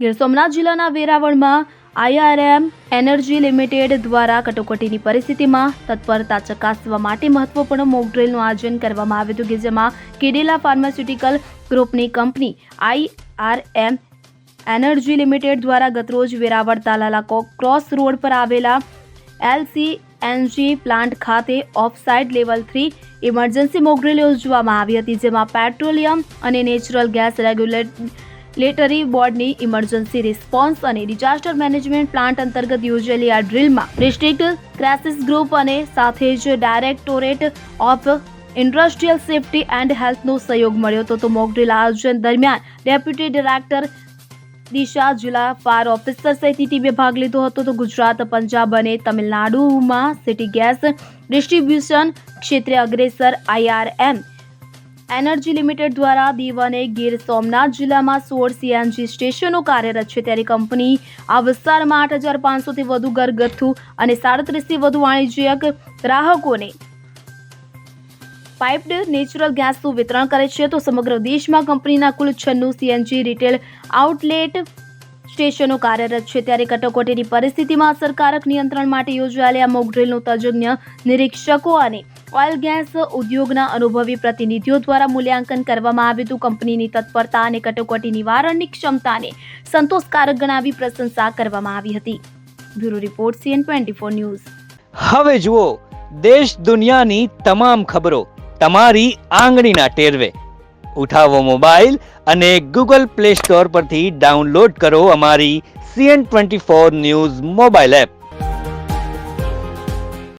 ગીર સોમનાથ જિલ્લાના વેરાવળમાં આઈઆરએમ energy limited દ્વારા કટોકટીની પરિસ્થિતિમાં તત્પરતા ચકાસવા માટે મહત્વપૂર્ણ મોકડ્રીલનું આયોજન કરવામાં આવ્યું હતું કે જેમાં કેડિલા ફાર્માસ્યુટિકલ ગ્રુપની કંપની આઈઆરએમ એનર્જી લિમિટેડ દ્વારા ગતરોજ વેરાવળ તાલાલા ક્રોસ રોડ પર આવેલા એલસીએનજી પ્લાન્ટ ખાતે offsite level three emergency mock drill યોજવામાં આવી હતી જેમાં પેટ્રોલિયમ અને નેચરલ ગેસ રેગ્યુલેટરી બોર્ડની ઇમરજન્સી રિસ્પોન્સ અને ડિઝાસ્ટર મેનેજમેન્ટ પ્લાન્ટ અંતર્ગત યોજેલી આ ડ્રીલમાં ડિસ્ટ્રિક્ટ ક્રાઇસિસ ગ્રુપ અને સાથે જ directorate of industrial safety and હેલ્થનો સહયોગ મળ્યો હતો. તો મોકડ્રીલ આયોજન દરમિયાન ડેપ્યુટી ડિરેક્ટર દિશા જિલ્લા ફાયર ઓફિસર સહિતની ટીમે ભાગ લીધો હતો. તો ગુજરાત, પંજાબ અને તમિલનાડુમાં સિટી ગેસ ડિસ્ટ્રીબ્યુશન ક્ષેત્રે અગ્રેસર આઈઆરએમ એનર્જી લિમિટેડ દ્વારા દીવ અને ગીર સોમનાથ જિલ્લામાં સોળ સીએનજી સ્ટેશનો કાર્યરત છે. ત્યારે કંપની આ વિસ્તારમાં આઠ હજાર પાંચસોથી વધુ ઘરગથ્થુ અને સાડત્રીસથી વધુ વાણિજ્યક ગ્રાહકોને પાઇપ્ડ નેચરલ ગેસનું વિતરણ કરે છે. તો સમગ્ર દેશમાં કંપનીના કુલ છન્નું સીએનજી રિટેલ આઉટલેટ સ્ટેશનો કાર્યરત છે. ત્યારે કટોકટીની પરિસ્થિતિમાં અસરકારક નિયંત્રણ માટે યોજાયેલી મોકડ્રીલનું તજજ્ઞ નિરીક્ષકો અને ઓઇલ, ગેસ, ઉદ્યોગના અનુભવી પ્રતિનિધિઓ દ્વારા મૂલ્યાંકન કરવામાં આવ્યું હતું. કંપનીની તત્પરતા અને કટોકટી નિવારણની ક્ષમતાને સંતોષકારક ગણાવી પ્રશંસા કરવામાં આવી હતી. Bureau report CN twenty four news. હવે જુઓ, દેશ દુનિયાની તમામ ખબરો તમારી આંગળીના ટેરવે. ઉઠાવો મોબાઈલ અને ગૂગલ પ્લે સ્ટોર પરથી ડાઉનલોડ કરો અમારી CN twenty four news mobile app.